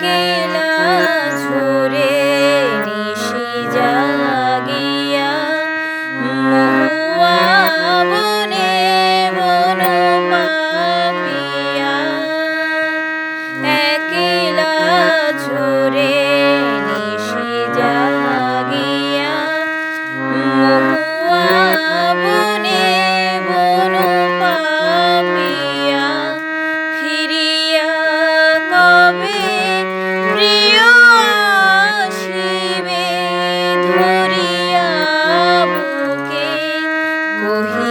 কিনা ছো Go